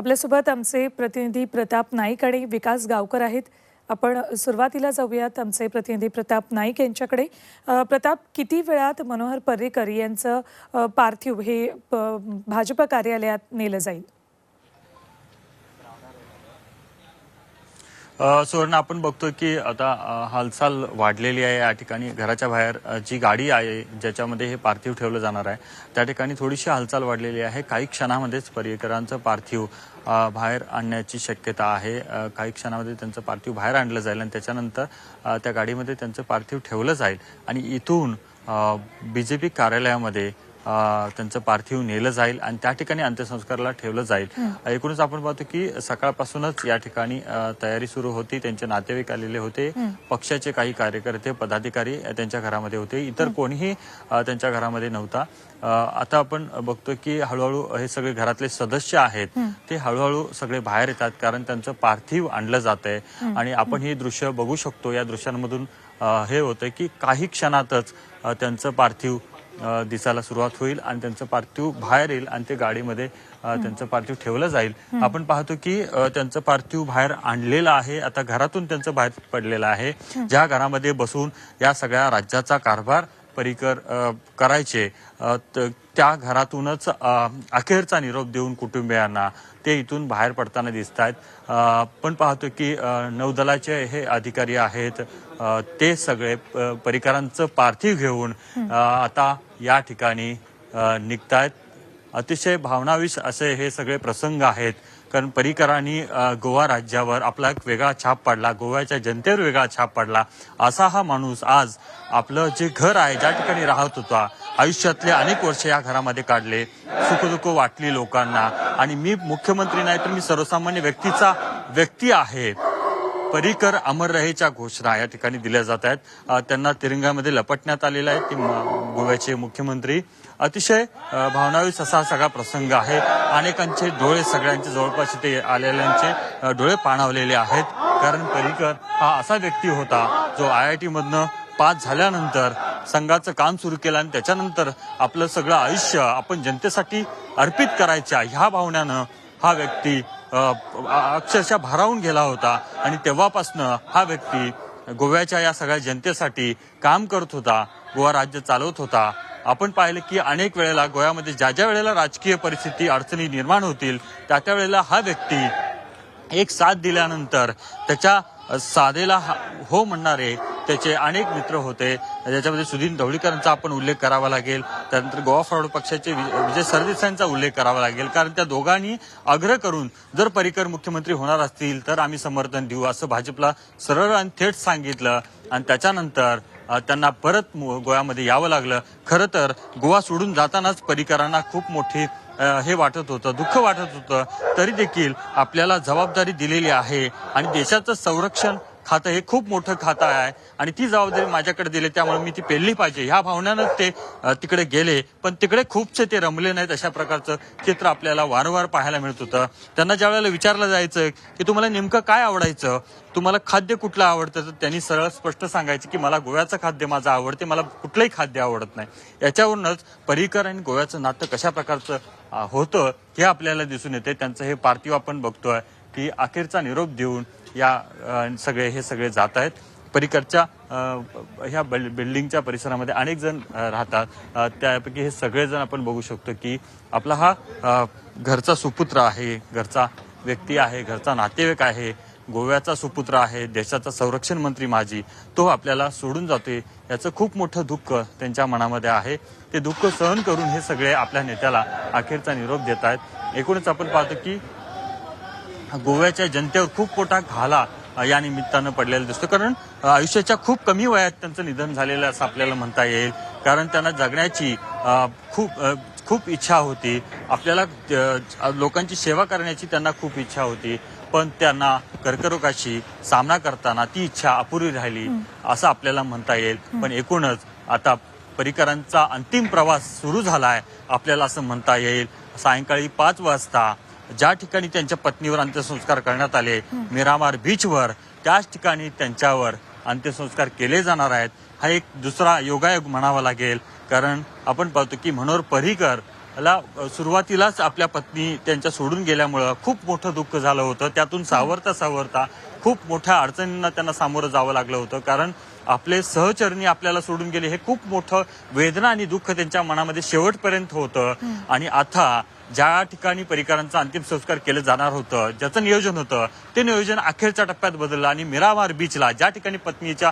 आपल्यासोबत आमचे प्रतिनिधी प्रताप नाईक आणि विकास गावकर आहेत. आपण सुरुवातीला जाऊयात आमचे प्रतिनिधी प्रताप नाईक यांच्याकडे. प्रताप किती वेळात मनोहर पर्रिकर यांचं पार्थिव हे प- भाजप कार्यालयात नेलं जाईल? सुवर्ण आपण बघतोय की आता हालचाल वाढलेली आहे या ठिकाणी. घराच्या बाहेर जी गाडी आहे ज्याच्यामध्ये हे पार्थिव ठेवलं जाणार आहे त्या ठिकाणी थोडीशी हालचाल वाढलेली आहे. काही क्षणामध्येच पर्यटकांचं पार्थिव बाहेर आणण्याची शक्यता आहे. काही क्षणामध्ये त्यांचं पार्थिव बाहेर आणलं जाईल आणि त्याच्यानंतर त्या गाडीमध्ये त्यांचं पार्थिव ठेवलं जाईल. आणि इथून बीजेपी कार्यालयामध्ये त्यांचं पार्थिव नेलं जाईल आणि त्या ठिकाणी अंत्यसंस्काराला ठेवलं जाईल. एकूणच आपण पाहतो की सकाळपासूनच या ठिकाणी तयारी सुरू होती. त्यांचे नातेवाईक आलेले होते. पक्षाचे काही कार्यकर्ते पदाधिकारी त्यांच्या घरामध्ये होते. इतर कोणीही त्यांच्या घरामध्ये नव्हता. आता आपण बघतोय की हळूहळू हे सगळे घरातले सदस्य आहेत. ते हळूहळू सगळे बाहेर येतात कारण त्यांचं पार्थिव आणलं जात आहे आणि आपण ही दृश्य बघू शकतो. या दृश्यांमधून हे होतं की काही क्षणातच त्यांचं पार्थिव दिसायला सुरुवात होईल आणि त्यांचं पार्थिव बाहेर येईल आणि ते गाडीमध्ये त्यांचं पार्थिव ठेवलं जाईल. आपण पाहतो की त्यांचं पार्थिव बाहेर आणलेलं आहे. आता घरातून त्यांचं बाहेर पडलेलं आहे. ज्या घरामध्ये बसून या सगळ्या राज्याचा कारभार परिकर करायचे. त्या घरातूनच अखेरचा निरोप देऊन कुटुंबियांना ते इथून बाहेर पडताना दिसत आहेत पण पाहतो की नौदलाचे हे अधिकारी आहेत ते सगळे परिकरांचं पार्थिव घेऊन आता या ठिकाणी निघतायत. अतिशय भावनाविष असे हे सगळे प्रसंग आहेत. कारण परिकरांनी गोवा राज्यावर आपला एक वेगळा छाप पडला गोव्याच्या जनतेवर वेगळा छाप पडला. असा हा माणूस आज आपलं जे घर आहे ज्या ठिकाणी राहत होता आयुष्यातले अनेक वर्ष या घरामध्ये काढले. सुखदुःख वाटली लोकांना. आणि मी मुख्यमंत्री नाही तर मी सर्वसामान्य व्यक्तीचा व्यक्ती आहे. परिकर अमर रहेच्या घोषणा या ठिकाणी दिल्या जात आहेत. त्यांना तिरंगामध्ये लपटण्यात आलेलं आहे. ते गोव्याचे मुख्यमंत्री. अतिशय भावनावीस असा सगळा प्रसंग आहे. अनेकांचे डोळे सगळ्यांचे जवळपास इथे आलेल्यांचे डोळे पाणावलेले आहेत. कारण परिकर हा असा व्यक्ती होता जो आय आय टी मधनं पास झाल्यानंतर संघाचं काम सुरू केलं आणि त्याच्यानंतर आपलं सगळं आयुष्य आपण जनतेसाठी अर्पित करायच्या ह्या भावनानं हा व्यक्ती अक्षरशः भारावून गेला होता. आणि तेव्हापासनं हा व्यक्ती गोव्याच्या या सगळ्या जनतेसाठी काम करत होता गोवा राज्य चालवत होता. आपण पाहिलं की अनेक वेळेला गोव्यामध्ये ज्या ज्या वेळेला राजकीय परिस्थिती अडचणी निर्माण होतील त्या त्या वेळेला हा व्यक्ती एक साथ दिल्यानंतर त्याच्या साधेला हा- हो म्हणणारे त्याचे अनेक मित्र होते. ज्याच्यामध्ये सुधीर ढवळीकरांचा आपण उल्लेख करावा लागेल. त्यानंतर गोवा फॉरवर्ड पक्षाचे वि- विजय सरदेसाईंचा उल्लेख करावा लागेल. कारण त्या दोघांनी आग्रह करून जर परिकर मुख्यमंत्री होणार असतील तर आम्ही समर्थन देऊ असं भाजपला सरळ आणि थेट सांगितलं. आणि त्याच्यानंतर त्यांना परत गोव्यामध्ये यावं लागलं. खरं तर गोवा सोडून जातानाच परिकरांना खूप मोठी हे वाटत होतं दुःख वाटत होतं. तरी देखील आपल्याला जबाबदारी दिलेली आहे. आणि देशाचं संरक्षण खातं हे खूप मोठं खातं आहे आणि ती जबाबदारी माझ्याकडे दिली त्यामुळे मी ती पेलली पाहिजे. ह्या भावनानं ते तिकडे गेले. पण तिकडे खूपसे ते रमले नाहीत अशा प्रकारचं चित्र आपल्याला वारंवार पाहायला मिळत होतं. त्यांना ज्या वेळेला विचारलं जायचं की तुम्हाला नेमकं काय आवडायचं तुम्हाला खाद्य कुठलं आवडतं तर त्यांनी सरळ स्पष्ट सांगायचं की मला गोव्याचं खाद्य माझं आवडते मला कुठलंही खाद्य आवडत नाही. याच्यावरूनच पर्रिकर आणि गोव्याचं नातं कशा प्रकारचं होतं हे आपल्याला दिसून येते. त्यांचं हे पार्थिव आपण बघतोय की अखेरचा निरोप देऊन या सगळे हे सगळे जात आहेत. परिकडच्या ह्या बिल्डिंगच्या परिसरामध्ये अनेक जण राहतात. त्यापैकी हे सगळेजण आपण बघू शकतो की आपला हा घरचा सुपुत्र आहे घरचा व्यक्ती आहे घरचा नातेवाईक आहे गोव्याचा सुपुत्र आहे देशाचा संरक्षण मंत्री माझी तो आपल्याला सोडून जातोय. याचं खूप मोठं दुःख त्यांच्या मनामध्ये आहे. ते दुःख सहन करून हे सगळे आपल्या नेत्याला अखेरचा निरोप देत आहेत. एकूणच आपण पाहतो की गोव्याच्या जनतेवर खूप मोठा घाला या निमित्तानं पडलेला दिसतो. कारण आयुष्याच्या खूप कमी वयात त्यांचं निधन झालेलं असं आपल्याला म्हणता येईल. कारण त्यांना जगण्याची खूप खूप इच्छा होती. आपल्याला लोकांची सेवा करण्याची त्यांना खूप इच्छा होती. पण त्यांना कर्करोगाशी सामना करताना ती इच्छा अपुरी राहिली असं आपल्याला म्हणता येईल. पण एकूणच आता परिकरांचा अंतिम प्रवास सुरू झालाय आपल्याला असं म्हणता येईल. सायंकाळी पाच वाजता ज्या ठिकाणी त्यांच्या पत्नीवर अंत्यसंस्कार करण्यात आले मिरामार बीचवर त्याच ठिकाणी त्यांच्यावर अंत्यसंस्कार केले जाणार आहेत. हा एक दुसरा योगायोग म्हणावा लागेल. कारण आपण पाहतो की मनोहर पर्रिकर ला सुरुवातीलाच आपल्या पत्नी त्यांच्या सोडून गेल्यामुळं खूप मोठं दुःख झालं होतं. त्यातून सावरता सावरता खूप मोठ्या अडचणींना त्यांना सामोरं जावं लागलं होतं. कारण आपले सहचरणी आपल्याला सोडून गेले हे खूप मोठं वेदना आणि दुःख त्यांच्या मनामध्ये शेवटपर्यंत होतं. आणि आता ज्या ठिकाणी परिकरांचं अंतिम संस्कार केलं जाणार होतं ज्याचं नियोजन होतं ते नियोजन अखेरच्या टप्प्यात बदललं आणि मिरामार बीचला ज्या ठिकाणी पत्नीच्या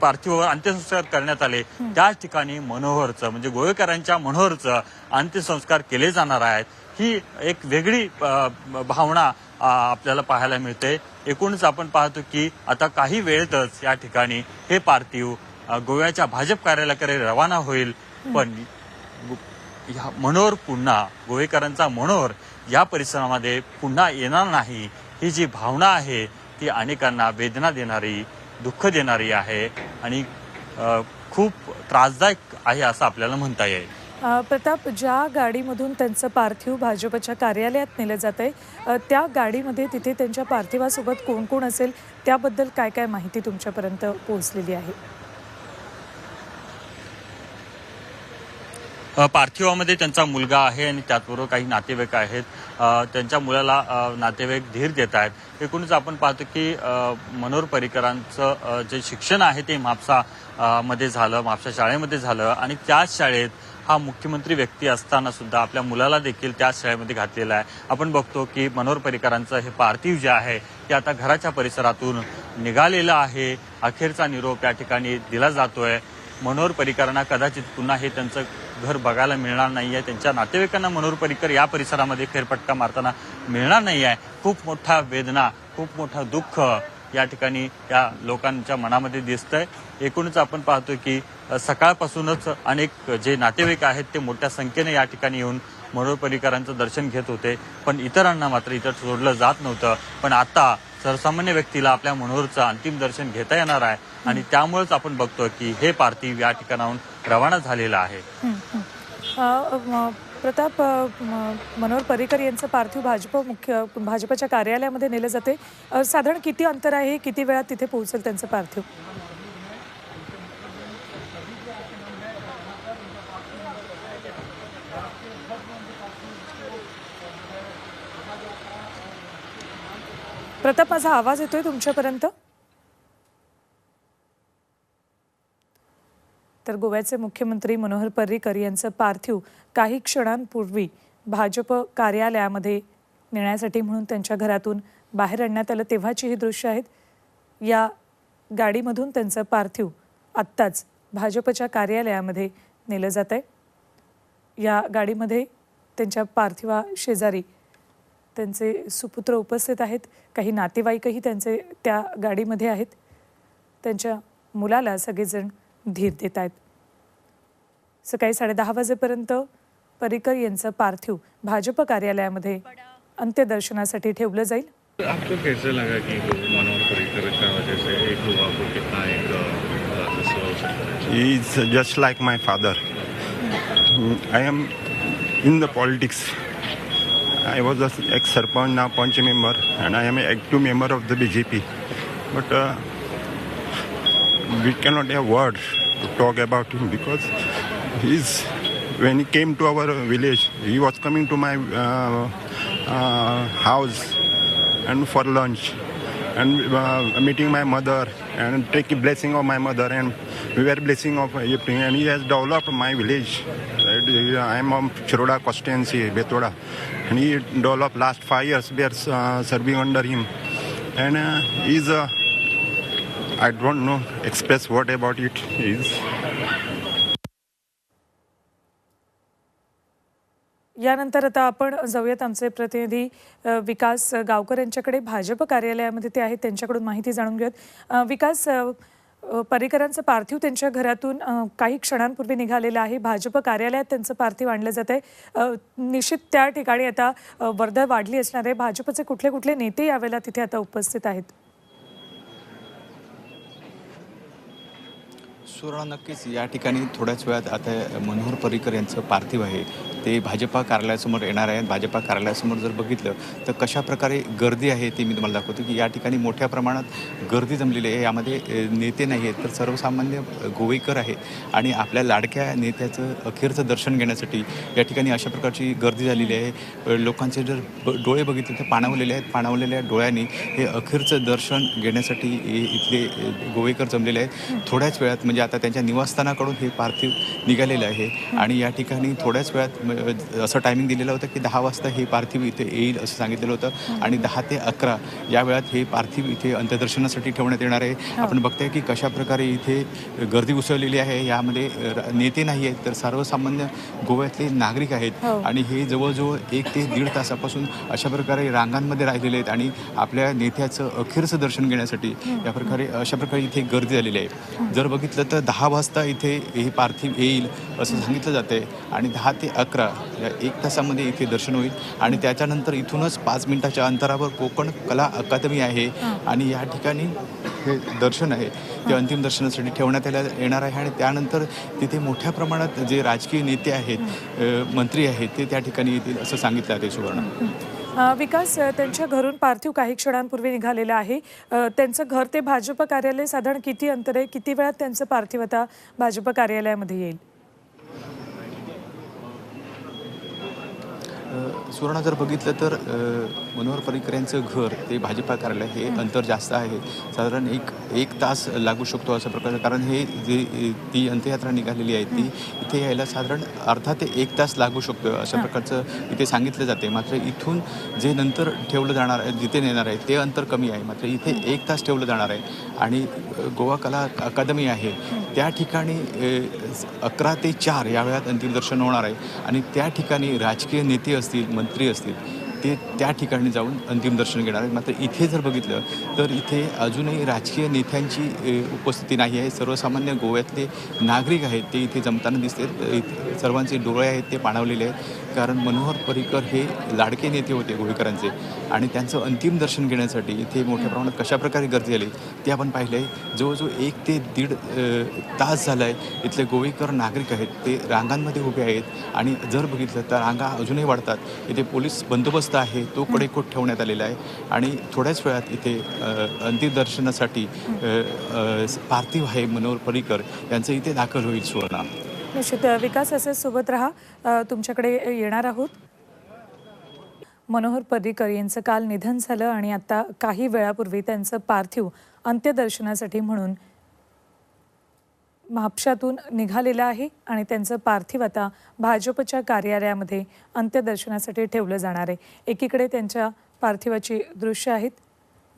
पार्थिवावर अंत्यसंस्कार करण्यात आले त्याच ठिकाणी मनोहरचं म्हणजे गोवेकरांच्या मनोहरचं अंत्यसंस्कार केले जाणार आहेत. ही एक वेगळी भावना आपल्याला पाहायला मिळते. एकूणच आपण पाहतो की आता काही वेळेतच या ठिकाणी हे पार्थिव गोव्याच्या भाजप कार्यालयाकडे रवाना होईल. पण ह्या मनोहर पुन्हा गोवेकरांचा मनोहर या परिसरामध्ये पुन्हा येणार नाही. ही जी भावना आहे ती अनेकांना वेदना देणारी दुःख देणारी आहे आणि खूप त्रासदायक आहे असं आपल्याला म्हणता येईल. प्रताप ज्या गाडीमधून त्यांचं पार्थिव भाजपच्या कार्यालयात नेलं जात आहे त्या गाडीमध्ये तिथे त्यांच्या पार्थिवासोबत कोण कोण असेल त्याबद्दल काय काय माहिती तुमच्यापर्यंत पोहोचलेली आहे? पार्थिवामध्ये त्यांचा मुलगा आहे आणि त्याचबरोबर काही नातेवाईक आहेत. त्यांच्या मुलाला नातेवाईक धीर देत आहेत. एकूणच आपण पाहतो की मनोहर पर्रिकरांचं जे शिक्षण आहे ते म्हापसा मध्ये झालं म्हापसा शाळेमध्ये झालं आणि त्याच शाळेत हा मुख्यमंत्री व्यक्ती असताना सुद्धा आपल्या मुलाला देखील त्याच शाळेमध्ये घातलेला आहे. आपण बघतो की मनोहर पर्रिकरांचं हे पार्थिव जे आहे ते आता घराच्या परिसरातून निघालेलं आहे. अखेरचा निरोप या ठिकाणी दिला जातोय. मनोहर पर्रिकरांना कदाचित पुन्हा हे त्यांचं घर बघायला मिळणार नाही आहे त्यांच्या नातेवाईकांना मनोहर पर्रिकर या परिसरामध्ये फेरफटका मारताना मिळणार नाही आहे खूप मोठा वेदना खूप मोठा दुःख या ठिकाणी या लोकांच्या मनामध्ये दिसतंय. एकूणच आपण पाहतो की सकाळपासूनच अनेक जे नातेवाईक आहेत ते मोठ्या संख्येने या ठिकाणी येऊन मनोहर पर्रिकरांचं दर्शन घेत होते. पण इतरांना मात्र इतर सोडलं जात नव्हतं. पण आता सर्वसामान्य व्यक्तीला आपल्या मनोहरचं अंतिम दर्शन घेता येणार आहे. आणि त्यामुळेच आपण बघतोय की हे पार्थिव या ठिकाणाहून रवाना झालेलं आहे. प्रताप मनोहर पर्रिकर यांचं पार्थिव भाजप मुख्य भाजपच्या कार्यालयामध्ये नेलं जाते. साधारण किती अंतर आहे? किती वेळात तिथे पोहोचेल त्यांचं पार्थिव? प्रताप माझा आवाज येतोय तुमच्यापर्यंत? तर गोव्याचे मुख्यमंत्री मनोहर पर्रीकर यांचं पार्थिव काही क्षणांपूर्वी भाजप कार्यालयामध्ये नेण्यासाठी म्हणून त्यांच्या घरातून बाहेर आणण्यात आलं. तेव्हाची ही दृश्य आहेत. या गाडीमधून त्यांचं पार्थिव आत्ताच भाजपच्या कार्यालयामध्ये नेलं जात आहे. या गाडीमध्ये त्यांच्या पार्थिवा शेजारी त्यांचे सुपुत्र उपस्थित आहेत. काही नातेवाईकही त्यांचे त्या गाडीमध्ये आहेत. त्यांच्या मुलाला सगळेजण धीर देत आहेत सकाळी साडेदहा वाजेपर्यंत पर्रिकर यांचं पार्थिव भाजप कार्यालयामध्ये अंत्यदर्शनासाठी ठेवलं जाईल आपको कैसे लगा कि मनोहर पर्रिकर का वजह से एक युवा को कितना एक अ, हादसा हो सकता है He's just like my father. I was a ex-sarpanch, now punch member, and I am an active member of the BJP. But uh, we cannot have words to talk about him because he's when he came to our village, he was coming to my uh, uh, house and for lunch and uh, meeting my mother and taking blessing of my mother and we were blessing of everything and he has developed my village. I am from chiroda constituency betoda. And he developed last five years we are uh, serving under him. And uh, he's uh, i don't know express what about it is. यानंतर आता आपण जाऊयात आमचे प्रतिनिधी विकास गावकर यांच्याकडे. भाजप कार्यालयामध्ये ते आहेत त्यांच्याकडून माहिती जाणून घेऊयात. विकास अ, पर्रिकरांचं पार्थिव त्यांच्या घरातून काही क्षणांपूर्वी निघालेलं आहे. भाजप कार्यालयात त्यांचं पार्थिव आणलं जात आहे. निश्चित त्या ठिकाणी आता वर्दळ वाढली असणार आहे. भाजपचे कुठले कुठले नेते यावेळेला तिथे आता उपस्थित आहेत? सुवर्ण नक्कीच या ठिकाणी थोड्याच वेळात आता मनोहर पर्रिकर यांचं पार्थिव आहे. ते भाजपा कार्यालयासमोर येणार आहेत. भाजपा कार्यालयासमोर जर बघितलं तर कशा प्रकारे गर्दी आहे ते मी तुम्हाला दाखवतो की या ठिकाणी मोठ्या प्रमाणात गर्दी जमलेली आहे. यामध्ये नेते नाही आहेत तर सर्वसामान्य गोवेकर आहेत आणि आपल्या लाडक्या नेत्याचं अखेरचं दर्शन घेण्यासाठी या ठिकाणी अशा प्रकारची गर्दी झालेली आहे. लोकांचे जर डोळे बघितले तर पाणावलेले आहेत. पाणावलेल्या डोळ्यांनी हे अखेरचं दर्शन घेण्यासाठी इथले गोवेकर जमलेले आहेत. थोड्याच वेळात म्हणजे आता त्यांच्या निवासस्थानाकडून हे पार्थिव निघालेलं आहे. आणि या ठिकाणी थोड्याच वेळात असं टायमिंग दिलेलं होतं की दहा वाजता हे पार्थिव इथे येईल असं सांगितलेलं होतं. आणि दहा ते अकरा या वेळात हे पार्थिव इथे अंत्यदर्शनासाठी ठेवण्यात येणार आहे. आपण बघताय की कशा प्रकारे इथे गर्दी उसळलेली आहे यामध्ये नेते नाही आहेत तर सर्वसामान्य गोव्यातले नागरिक आहेत. हो. आणि हे जवळजवळ एक ते दीड तासापासून अशा प्रकारे रांगांमध्ये राहिलेले आहेत आणि आपल्या नेत्याचं अखेरचं दर्शन घेण्यासाठी या प्रकारे अशा प्रकारे इथे गर्दी झालेली आहे. जर बघितलं तर दहा वाजता इथे हे पार्थिव येईल असं सांगितलं जाते आणि दहा ते अकरा या एक तासामध्ये इथे दर्शन होईल. आणि त्याच्यानंतर इथूनच पाच मिनिटाच्या अंतरावर कोकण कला अकादमी आहे. आणि या ठिकाणी हे दर्शन आहे. ते अंतिम दर्शनासाठी ठेवण्यात यायला येणार आहे. आणि त्यानंतर तिथे मोठ्या प्रमाणात जे राजकीय नेते आहेत मंत्री आहेत ते त्या ठिकाणी येतील असं सांगितलं आहे सुवर्ण विकास त्यांच्या घरून पार्थिव काही क्षणांपूर्वी निघालेलं आहे. त्यांचं घर ते भाजप कार्यालय साधारण किती अंतर आहे? किती वेळात त्यांचं पार्थिव आता भाजप कार्यालयामध्ये येईल? सुवर्ण जर बघितलं तर मनोहर पर्रिकर यांचं घर ते भाजपा कार्यालय हे अंतर जास्त आहे. साधारण एक एक तास लागू शकतो अशा प्रकारचं. कारण हे जे ती अंत्ययात्रा निघालेली आहे ती इथे यायला साधारण अर्धा ते एक तास लागू शकतो अशा प्रकारचं इथे सांगितलं जाते. मात्र इथून जे नंतर ठेवलं जाणार आहे जिथे नेणार आहे ते अंतर कमी आहे. मात्र इथे एक तास ठेवलं जाणार आहे. आणि गोवा कला अकादमी आहे. त्या ठिकाणी अकरा ते चार या वेळात अंतिम दर्शन होणार आहे. आणि त्या ठिकाणी राजकीय नेते असतील मंत्री असतील ते त्या ठिकाणी जाऊन अंतिम दर्शन घेणार आहेत. मात्र इथे जर बघितलं तर इथे अजूनही राजकीय नेत्यांची उपस्थिती नाही आहे. सर्वसामान्य गोव्यातले नागरिक आहेत ते इथे जमताना दिसते सर्वांचे डोळे आहेत ते पाणावलेले आहेत. कारण मनोहर पर्रिकर हे लाडके नेते होते गोवेकरांचे. आणि त्यांचं अंतिम दर्शन घेण्यासाठी इथे मोठ्या प्रमाणात कशाप्रकारे गर्दी आली ते आपण पाहिलं आहे जवळजवळ एक ते दीड तास झाला आहे इथले गोवेकर नागरिक आहेत. ते रांगांमध्ये उभे आहेत. आणि जर बघितलं तर रांगा अजूनही वाढतात. इथे पोलीस बंदोबस्त आहे तो कडेकोट ठेवण्यात आलेला आहे? आणि थोड्याच वेळात इथे अ, अंतिम दर्शनासाठी अ, अ, पार्थिव आहे मनोहर पर्रिकर यांचं इथे दाखल होईल सुवर्णा. निश्चित विकास असेच सोबत राहा. तुमच्याकडे येणार आहोत. मनोहर पर्रिकर यांचं काल निधन झालं आणि आता काही वेळापूर्वी त्यांचं पार्थिव अंत्यदर्शनासाठी म्हणून म्हापशातून निघालेलं आहे आणि त्यांचं पार्थिव आता भाजपच्या कार्यालयामध्ये अंत्यदर्शनासाठी ठेवलं जाणार आहे. एकीकडे त्यांच्या पार्थिवाची दृश्य आहेत.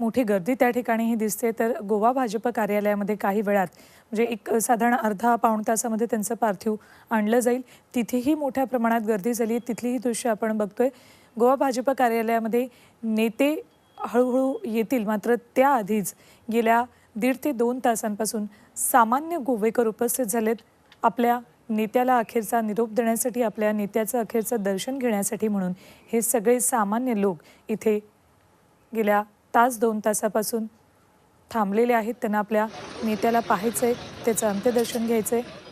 मोठी गर्दी त्या ठिकाणीही दिसते. तर गोवा भाजप कार्यालयामध्ये काही वेळात म्हणजे एक साधारण अर्धा पाऊण तासामध्ये त्यांचं पार्थिव आणलं जाईल. तिथेही मोठ्या प्रमाणात गर्दी झाली. आहे तिथलीही दृश्य आपण बघतोय. गोवा भाजप कार्यालयामध्ये नेते हळूहळू येतील. मात्र त्याआधीच गेल्या दीड ते दोन तासांपासून सामान्य गोवेकर उपस्थित झालेत. आपल्या नेत्याला अखेरचा निरोप देण्यासाठी आपल्या नेत्याचं अखेरचं दर्शन घेण्यासाठी म्हणून हे सगळे सामान्य लोक इथे गेल्या तास दोन तासापासून थांबलेले आहेत. त्यांना आपल्या नेत्याला पाहायचं आहे त्याचं अंत्यदर्शन घ्यायचं आहे